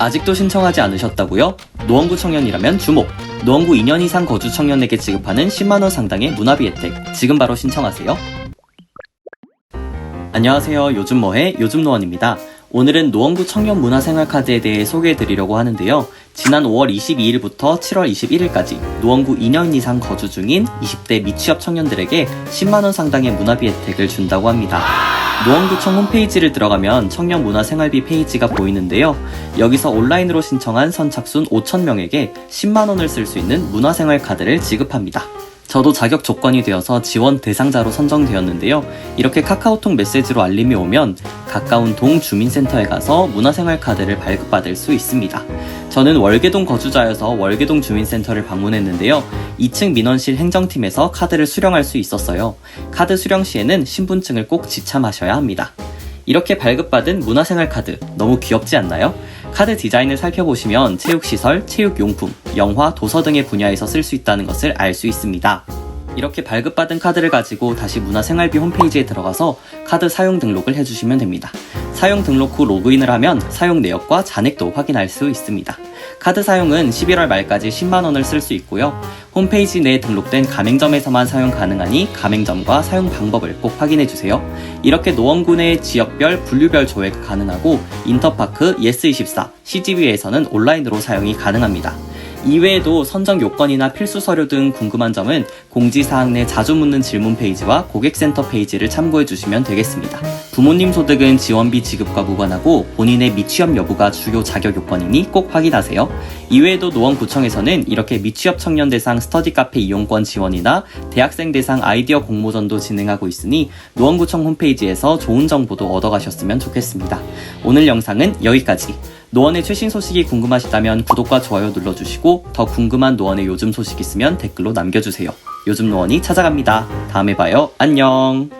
아직도 신청하지 않으셨다고요? 노원구 청년이라면 주목! 노원구 2년 이상 거주 청년에게 지급하는 10만원 상당의 문화비 혜택. 지금 바로 신청하세요. 안녕하세요. 요즘 뭐해? 요즘 노원입니다. 오늘은 노원구 청년 문화생활카드에 대해 소개해 드리려고 하는데요. 지난 5월 22일부터 7월 21일까지 노원구 2년 이상 거주 중인 20대 미취업 청년들에게 10만원 상당의 문화비 혜택을 준다고 합니다. 노원구청 홈페이지를 들어가면 청년 문화생활비 페이지가 보이는데요. 여기서 온라인으로 신청한 선착순 5,000명에게 10만원을 쓸 수 있는 문화생활 카드를 지급합니다. 저도 자격 조건이 되어서 지원 대상자로 선정되었는데요. 이렇게 카카오톡 메시지로 알림이 오면 가까운 동 주민센터에 가서 문화생활 카드를 발급받을 수 있습니다. 저는 월계동 거주자여서 월계동 주민센터를 방문했는데요. 2층 민원실 행정팀에서 카드를 수령할 수 있었어요. 카드 수령 시에는 신분증을 꼭 지참하셔야 합니다. 이렇게 발급받은 문화생활 카드 너무 귀엽지 않나요? 카드 디자인을 살펴보시면 체육시설, 체육용품, 영화, 도서 등의 분야에서 쓸 수 있다는 것을 알 수 있습니다. 이렇게 발급받은 카드를 가지고 다시 문화생활비 홈페이지에 들어가서 카드 사용 등록을 해주시면 됩니다. 사용 등록 후 로그인을 하면 사용 내역과 잔액도 확인할 수 있습니다. 카드 사용은 11월 말까지 10만원을 쓸 수 있고요. 홈페이지 내에 등록된 가맹점에서만 사용 가능하니 가맹점과 사용 방법을 꼭 확인해주세요. 이렇게 노원구 내 지역별, 분류별 조회가 가능하고 인터파크, 예스24, CGV에서는 온라인으로 사용이 가능합니다. 이외에도 선정 요건이나 필수 서류 등 궁금한 점은 공지사항 내 자주 묻는 질문 페이지와 고객센터 페이지를 참고해 주시면 되겠습니다. 부모님 소득은 지원비 지급과 무관하고 본인의 미취업 여부가 주요 자격 요건이니 꼭 확인하세요. 이외에도 노원구청에서는 이렇게 미취업 청년 대상 스터디 카페 이용권 지원이나 대학생 대상 아이디어 공모전도 진행하고 있으니 노원구청 홈페이지에서 좋은 정보도 얻어가셨으면 좋겠습니다. 오늘 영상은 여기까지. 노원의 최신 소식이 궁금하시다면 구독과 좋아요 눌러주시고 더 궁금한 노원의 요즘 소식 있으면 댓글로 남겨주세요. 요즘 노원이 찾아갑니다. 다음에 봐요. 안녕.